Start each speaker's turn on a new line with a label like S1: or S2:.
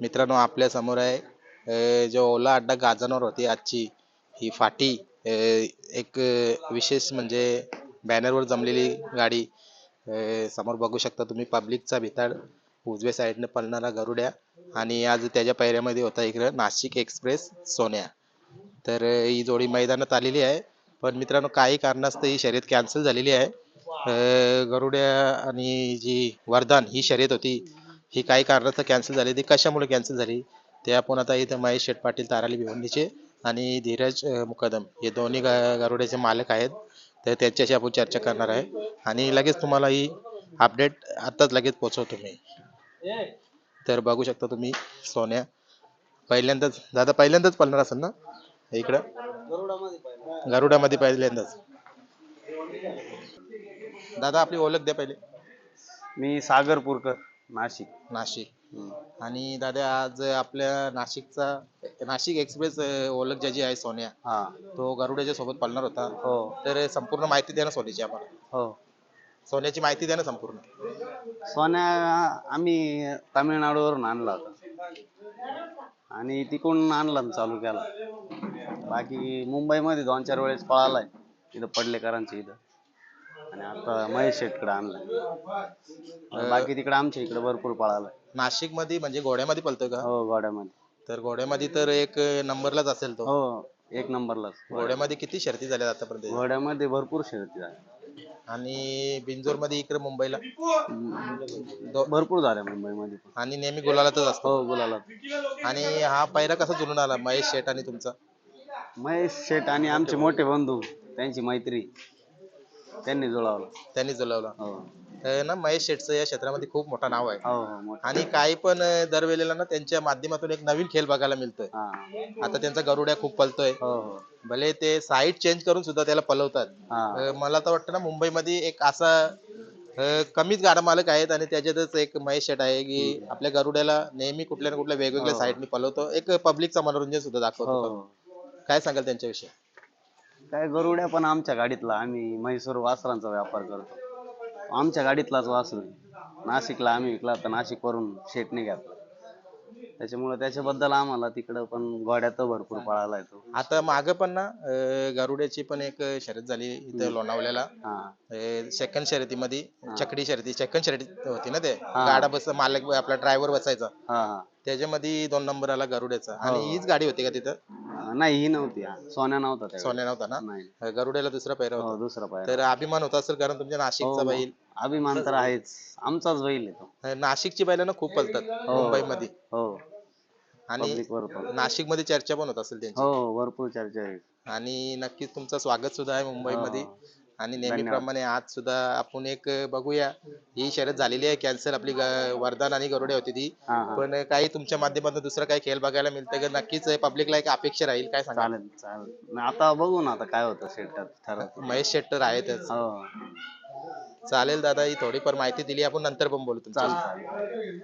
S1: मित्रांनो आपल्यासमोर आहे जो ओला अड्डा गाजानवर होती आजची ही फाटी एक विशेष म्हणजे बॅनरवर जमलेली गाडी समोर बघू शकता तुम्ही पब्लिकचा भिताड उजव्या साईडने पळणारा गरुड्या आणि आज त्याच्या पैऱ्यामध्ये होता इकडं नाशिक एक्सप्रेस सोन्या. तर ही जोडी मैदानात आलेली आहे पण मित्रांनो काही कारणास्तव ही शर्यत कॅन्सल झालेली आहे. अं, गरुड्या आणि जी वरदान ही शर्यत होती ही काही कारणास्तव कॅन्सल झाली. ती कशामुळे कॅन्सल झाली? ते आपण आता इथं महेश शेठ पाटील ताराली भिवंडीचे आणि धीरज मुकदम हे दोन्ही गरुड्याचे मालक आहेत. तर त्यांच्याशी आपण चर्चा करणार आहे. आणि लगेच तुम्हाला ही अपडेट आत्ताच लगेच पोहोचवतो मी. तर बघू शकता तुम्ही सोन्या. पहिल्यांदाच दादा पहिल्यांदाच पळणार असेल ना? इकडं? गरुडामध्ये पहिल्यांदाच. दादा आपली ओळख द्या पहिले.
S2: मी सागर पुरकर नाशिक.
S1: नाशिक. आणि दादा आज आपल्या नाशिकचा नाशिक एक्सप्रेस ओळख ज्याची आहे सोन्या
S2: हा.
S1: तो गरुड्याच्या सोबत पळणार होता.
S2: हो.
S1: तर संपूर्ण माहिती द्या ना सोन्याची आम्हाला.
S2: हो.
S1: सोन्याची माहिती द्या ना संपूर्ण.
S2: सोन्या आम्ही तामिळनाडूवरून आणला होता. आणि तिकडून आणला आणि चालू केला. बाकी मुंबईमध्ये दोन चार वेळेस पळालाय. इथं पडलेकरांच्या इथं. आणि आता महेश शेटकडे आणलाय. बाकी तिकडे आमच्या इकडे भरपूर पळालाय.
S1: नाशिकमध्ये म्हणजे घोड्यामध्ये पळतोय का?
S2: हो गोड्यामध्ये
S1: तर घोड्यामध्ये तर एक नंबरलाच असेल तो.
S2: हो एक नंबरलाच.
S1: घोड्यामध्ये किती शर्ती झाल्या आतापर्यंत?
S2: घोड्यामध्ये भरपूर शर्यती झाल्या
S1: आणि बिंजोरमध्ये इकडे मुंबईला? दो-
S2: भरपूर झाल्या मुंबईमध्ये पण.
S1: आणि नेहमी गुलालातच असतो
S2: हो गुलाला
S1: आणि हा पहिला कसा जुळून आला महेश शेठ आणि तुमचा?
S2: महेश शेठ आणि आमचे मोठे बंधू त्यांची मैत्री. त्यांनी जुळवलं.
S1: त्यांनी जुळवला.
S2: हो.
S1: अं, ना महेश शेठचं या क्षेत्रामध्ये खूप मोठं नाव आहे.
S2: हो हो मोठं.
S1: आणि काही पण अं, दरवेळेला ना त्यांच्या माध्यमातून एक नवीन खेळ बघायला मिळतोय.
S2: हा.
S1: आता त्यांचा गरुड्या खूप पलतोय.
S2: हो हो.
S1: भले ते साईड चेंज करून सुद्धा त्याला पलवतात.
S2: हा.
S1: अं, मला तर वाटतं ना मुंबईमध्ये एक असा अं, कमीच गाडा मालक आहेत आणि त्याच्यातच एक महेश शेट आहे की आपल्या गरुड्याला नेहमी कुठल्या ना कुठल्या वेगवेगळ्या
S2: हो.
S1: साईडनी पलवतो. एक पब्लिकचा मनोरंजन सुद्धा
S2: हो
S1: दाखवतो.
S2: हो.
S1: काय सांगाल त्यांच्याविषयी?
S2: काय गरुड्या पण आमच्या गाडीतला आम्ही म्हैसूर वासरांचा व्यापार करतो. आमच्या गाडीतलाच वासरू आहे. नाशिकला आम्ही विकला तर नाशिक वरून शेटने घेतला. त्याच्यामुळे त्याच्याबद्दल आम्हाला तिकडं पण गोड्यात भरपूर पळायला येतो.
S1: आता माग पण ना अं, गरुड्याची पण एक शर्यत झाली इथं लोणावल्याला
S2: हा.
S1: सेकंड शर्यतीमध्ये चकडी शर्यती सेकंड शर्यती होती ना ते. गाडा बस मालक आपला ड्रायव्हर बसायचा.
S2: हा हा.
S1: त्याच्यामध्ये दोन नंबर आला गरुड्याचा. आणि
S2: हो.
S1: हीच गाडी होती का तिथं?
S2: नाही ही नव्हती. हा. सोन्या नव्हता त्यावेळी.
S1: सोन्या नव्हता ना?
S2: नाही.
S1: गरुड्याला दुसरा पैरा
S2: हो
S1: होता.
S2: दुसरा पाय
S1: तर अभिमान होता असेल कारण तुमच्या नाशिकचा
S2: हो,
S1: बैल.
S2: अभिमान तर आहेच. आमचाच बैल आहे तो.
S1: नाशिकची बैल ना खूप पलतात
S2: हो.
S1: मुंबईमध्ये.
S2: हो.
S1: आणि
S2: पब्लिक
S1: नाशिकमध्ये चर्चा पण होत असेल त्यांची.
S2: हो भरपूर चर्चा आहे.
S1: आणि नक्कीच तुमचं स्वागत सुद्धा आहे मुंबईमध्ये.
S2: हो.
S1: आणि नेहमीप्रमाणे आज सुद्धा आपण एक बघूया. ही शर्यत झालेली आहे. कॅन्सल आपली ग- वरदान आणि गरुडे होती ती.
S2: हा हा.
S1: पण काही तुमच्या माध्यमातून दुसरं काही खेळ बघायला मिळतं का? नक्कीच पब्लिकला एक अपेक्षा राहील. काय सांगा
S2: चालेल चालेल. आता बघू ना आता काय होतं ठरवतो
S1: महेश शेट्टर आहेतच
S2: हो.
S1: चालेल दादा ही थोडीफार माहिती दिली. आपण नंतर पण बोलू
S2: चालेल.